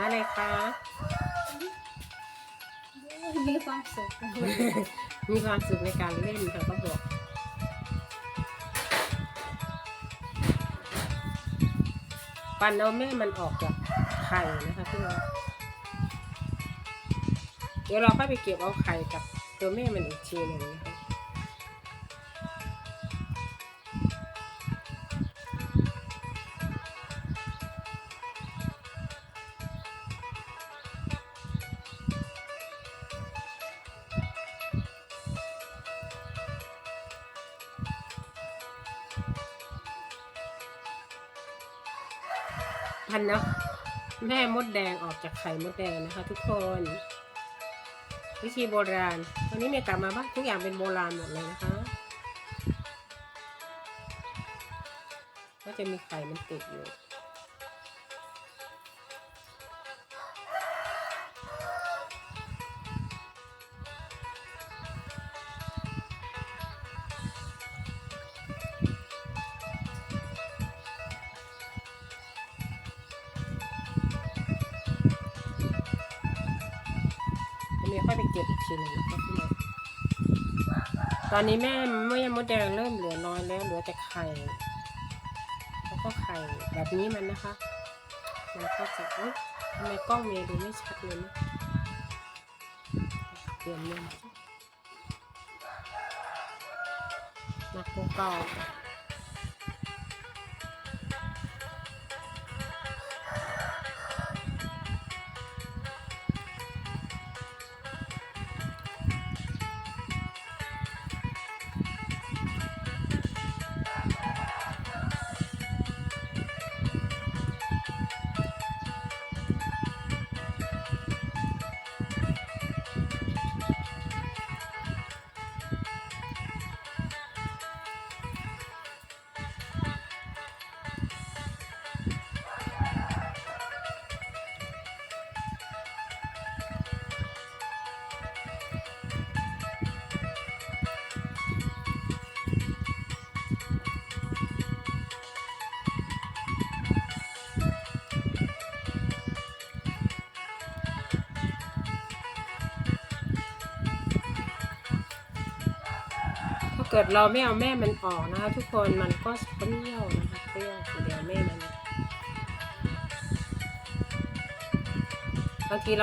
อะไรคะมีความสุข มีความสุขในการเล่นค่ะก็บอกปันเอาแม่มันออกจากไข่นะคะพี่น้อง เดี๋ยวเราค่อยไปเก็บเอาไข่กับตัวแม่มันอีกทีหนึ่งนะคะพันนะแม่มดแดงออกจากไข่มดแดงนะคะทุกคน วิธีโบราณ ตอนนี้เมย์กลับมาบ้านทุกอย่างเป็นโบราณหมดเลยนะคะ ก็จะมีไข่มันติดอยู่ เดี๋ยวเมย์ค่อยไปเก็บอีกทีหนึ่งนะพี่น้องตอนนี้แม่แม่มดแดงเริ่มเหลือน้อยแล้วเหลือแต่ไข่แล้วก็ไข่แบบนี้มันนะคะมันก็จะเอ๊ะทำไมกล้องเมย์ดูไม่ชัดเลยนะเปลี่ยนมุมนักโกเก่า เกิดเราไม่เอาแม่มันออกนะคะ ทุกคนมันก็เปรี้ยวนะคะเปรี้ยวเดี๋ยวแม่มันบางทีเรา